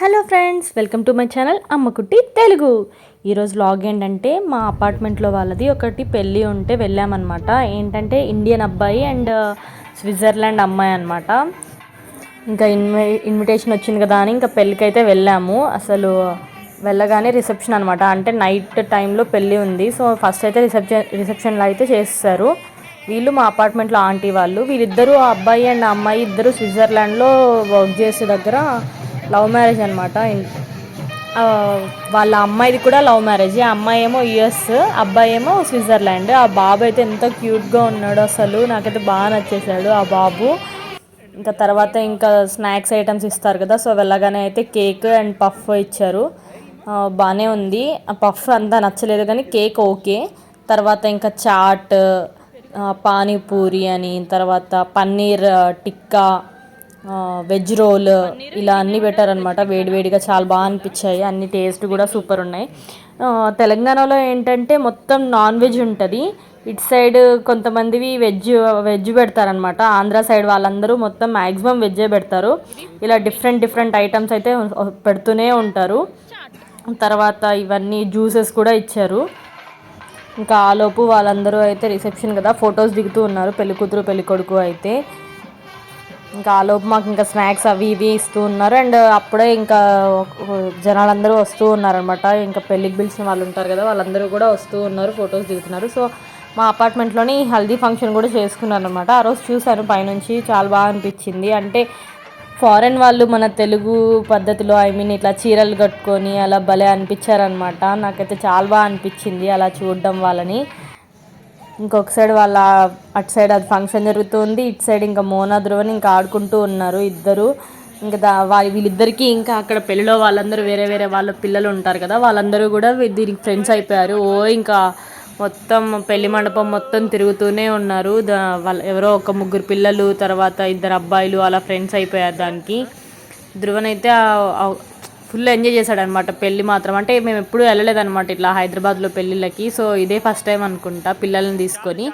Hello friends welcome to my channel Ammakutti Telugu. ఈరోజు log ఏంటంటే మా అపార్ట్మెంట్లో వాళ్ళది ఒకటి పెళ్ళి ఉంటే వెళ్ళామన్నమాట. ఏంటంటే ఇండియన్ అబ్బాయి అండ్ స్విట్జర్లాండ్ అమ్మాయి అనమాట ఇంకా ఇన్వి ఇన్విటేషన్ వచ్చింది కదా అని ఇంకా పెళ్ళికి అయితే వెళ్ళాము. అసలు వెళ్ళగానే రిసెప్షన్ అనమాట అంటే నైట్ టైంలో పెళ్ళి ఉంది. సో ఫస్ట్ అయితే రిసెప్షన్ రిసెప్షన్లో అయితే చేస్తారు. వీళ్ళు మా అపార్ట్మెంట్లో ఆంటీ వాళ్ళు. వీళ్ళిద్దరూ ఆ అబ్బాయి అండ్ అమ్మాయి ఇద్దరు స్విట్జర్లాండ్లో వర్క్ చేసే దగ్గర లవ్ మ్యారేజ్ అనమాట వాళ్ళ అమ్మాయిది కూడా లవ్ మ్యారేజ్. ఆ అమ్మాయి ఏమో యుఎస్ అబ్బాయి ఏమో స్విట్జర్లాండ్. ఆ బాబు అయితే ఎంత క్యూట్గా ఉన్నాడు అసలు. నాకైతే బాగా నచ్చేసాడు ఆ బాబు. ఇంకా తర్వాత ఇంకా స్నాక్స్ ఐటమ్స్ ఇస్తారు కదా సో వెళ్ళగానే అయితే కేక్ అండ్ పఫ్ ఇచ్చారు. బాగానే ఉంది. ఆ పఫ్ అంతా నచ్చలేదు కానీ కేక్ ఓకే. తర్వాత ఇంకా చాట్ పానీపూరి అని తర్వాత పన్నీర్ టిక్కా వెజ్ రోల్ ఇలా అన్నీ పెట్టారనమాట వేడివేడిగా చాలా బాగా అనిపించాయి. అన్ని టేస్ట్ కూడా సూపర్ ఉన్నాయి. తెలంగాణలో ఏంటంటే మొత్తం నాన్ వెజ్ ఉంటుంది. ఇటు సైడ్ కొంతమందివి వెజ్ వెజ్ పెడతారనమాట ఆంధ్ర సైడ్ వాళ్ళందరూ మొత్తం మ్యాక్సిమం వెజ్జే పెడతారు. ఇలా డిఫరెంట్ డిఫరెంట్ ఐటమ్స్ అయితే పెడుతూనే ఉంటారు. తర్వాత ఇవన్నీ జ్యూసెస్ కూడా ఇచ్చారు. ఇంకా ఆలోపు వాళ్ళందరూ అయితే రిసెప్షన్ కదా ఫొటోస్ దిగుతూ ఉన్నారు. పెళ్ళి కూతురు పెళ్ళి కొడుకు అయితే. ఇంకా ఆలోపు మాకు ఇంకా స్నాక్స్ అవి ఇవి ఇస్తూ ఉన్నారు. అండ్ అప్పుడే ఇంకా జనాలందరూ వస్తూ ఉన్నారనమాట ఇంకా పెళ్ళికి పిలిచిన వాళ్ళు ఉంటారు కదా వాళ్ళందరూ కూడా వస్తూ ఉన్నారు ఫొటోస్ దిగుతున్నారు. సో మా అపార్ట్మెంట్లోని హల్దీ ఫంక్షన్ కూడా చేసుకున్నారు అనమాట ఆ రోజు చూశాను పైనుంచి చాలా బాగా అనిపించింది. అంటే ఫారెన్ వాళ్ళు మన తెలుగు పద్ధతిలో ఐ మీన్ ఇట్లా చీరలు కట్టుకొని అలా భలే అనిపించారనమాట నాకైతే చాలా బాగా అనిపించింది అలా చూడడం వాళ్ళని. ఇంకొక సైడ్ వాళ్ళ అటు సైడ్ అది ఫంక్షన్ జరుగుతుంది ఇటు సైడ్ ఇంకా మోనా ధ్రువని ఇంకా ఆడుకుంటూ ఉన్నారు ఇద్దరు. ఇంకా దా వీళ్ళిద్దరికీ వీళ్ళిద్దరికి ఇంకా అక్కడ పెళ్ళిలో వాళ్ళందరూ వేరే వేరే వాళ్ళ పిల్లలు ఉంటారు కదా వాళ్ళందరూ కూడా దీనికి ఫ్రెండ్స్ అయిపోయారు. ఓ ఇంకా మొత్తం పెళ్ళి మండపం మొత్తం తిరుగుతూనే ఉన్నారు. దా వాళ్ళ ఎవరో ఒక ముగ్గురు పిల్లలు తర్వాత ఇద్దరు అబ్బాయిలు అలా ఫ్రెండ్స్ అయిపోయారు దానికి. ధ్రువనైతే ఫుల్ ఎంజాయ్ చేశాడనమాట. పెళ్ళి మాత్రం. అంటే మేము ఎప్పుడూ వెళ్ళలేదనమాట ఇట్లా హైదరాబాద్లో పెళ్ళిళ్ళకి. సో ఇదే ఫస్ట్ టైం అనుకుంటా పిల్లల్ని తీసుకొని.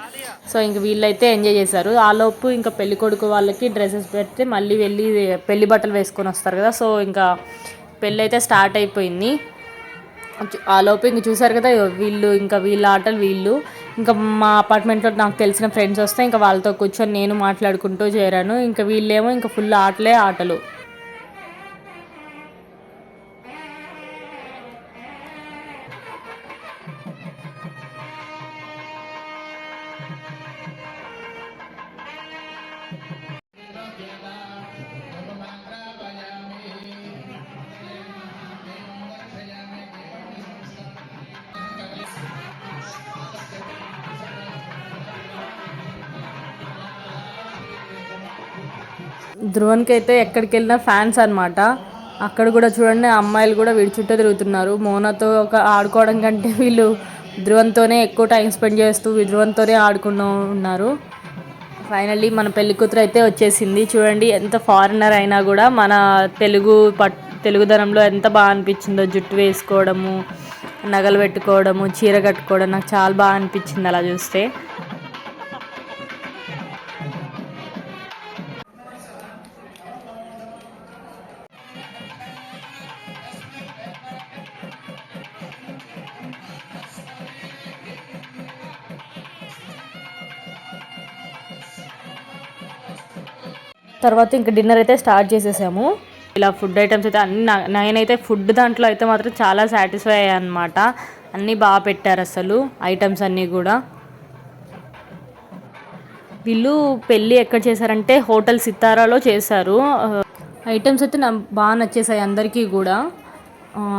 సో ఇంక వీళ్ళైతే ఎంజాయ్ చేశారు. ఆ లోపు ఇంకా పెళ్ళి కొడుకు వాళ్ళకి డ్రెస్సెస్ పెడితే మళ్ళీ వెళ్ళి పెళ్ళి బట్టలు వేసుకొని వస్తారు కదా. సో ఇంకా పెళ్ళి అయితే స్టార్ట్ అయిపోయింది. ఆ లోపు ఇంక చూసారు కదా వీళ్ళు ఇంకా వీళ్ళ ఆటలు వీళ్ళు. ఇంకా మా అపార్ట్మెంట్లో నాకు తెలిసిన ఫ్రెండ్స్ వస్తే ఇంకా వాళ్ళతో కూర్చొని నేను మాట్లాడుకుంటూ చేరాను. ఇంకా వీళ్ళేమో ఇంకా ఫుల్ ఆటలే ఆటలు. ధ్రువన్కి అయితే ఎక్కడికి వెళ్ళినా ఫ్యాన్స్ అనమాట అక్కడ కూడా చూడండి అమ్మాయిలు కూడా వీడి చుట్టూ తిరుగుతున్నారు. మోనాతో ఒక ఆడుకోవడం కంటే వీళ్ళు ధ్రువంతోనే ఎక్కువ టైం స్పెండ్ చేస్తూ ధ్రువంతోనే ఆడుకుంటూ ఉన్నారు. ఫైనల్లీ మన పెళ్ళి కూతురు అయితే వచ్చేసింది. చూడండి ఎంత ఫారినర్ అయినా కూడా మన తెలుగు పట్ తెలుగుదనంలో ఎంత బాగా అనిపించిందో జుట్టు వేసుకోవడము నగలు పెట్టుకోవడము చీర కట్టుకోవడం నాకు చాలా బాగా అనిపించింది అలా చూస్తే. తర్వాత ఇంకా డిన్నర్ అయితే స్టార్ట్ చేసేసాము. ఇలా ఫుడ్ ఐటమ్స్ అయితే అన్ని నా- నేనైతే ఫుడ్ దాంట్లో అయితే మాత్రం చాలా సాటిస్ఫై అయ్యాను అనమాట అన్నీ బాగా పెట్టారు అసలు ఐటమ్స్ అన్నీ కూడా. వీళ్ళు పెళ్ళి ఎక్కడ చేశారంటే హోటల్ సితారాలో చేశారు. ఐటమ్స్ అయితే నాకు బాగా నచ్చేసాయి అందరికీ కూడా.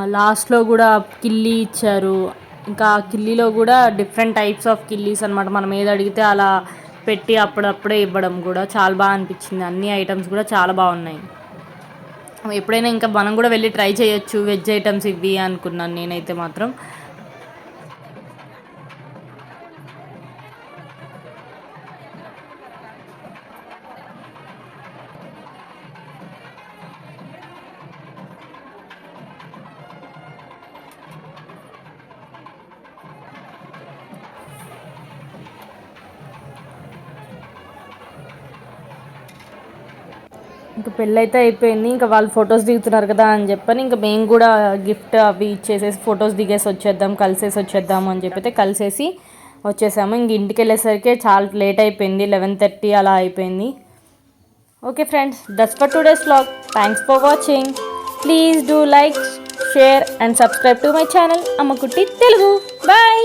లాస్ట్లో కూడా కిల్లీ ఇచ్చారు. ఇంకా కిల్లీలో కూడా డిఫరెంట్ టైప్స్ ఆఫ్ కిల్లీస్ అనమాట మనం ఏది అడిగితే అలా పెట్టి అప్పుడప్పుడే ఇవ్వడం కూడా చాలా బాగా అనిపించింది. అన్ని ఐటమ్స్ కూడా చాలా బాగున్నాయి. ఎప్పుడైనా ఇంకా మనం కూడా వెళ్ళి ట్రై చేయొచ్చు. వెజ్ ఐటమ్స్ ఇవి అనుకున్నాను నేనైతే మాత్రం. ఇంకా పెళ్ళైతే అయిపోయింది ఇంకా వాళ్ళు ఫొటోస్ దిగుతున్నారు కదా అని చెప్పని ఇంకా మేము కూడా గిఫ్ట్ అవి ఇచ్చేసేసి ఫొటోస్ దిగేసి వచ్చేద్దాం కలిసేసి వచ్చేద్దాం అని చెప్పితే కలిసేసి వచ్చేసాము. ఇంక ఇంటికి వెళ్ళేసరికి చాలా లేట్ అయిపోయింది లెవెన్ థర్టీ అలా అయిపోయింది. Okay friends that's for today's blog thanks for watching please do like share and subscribe to my channel Ammakutti Telugu bye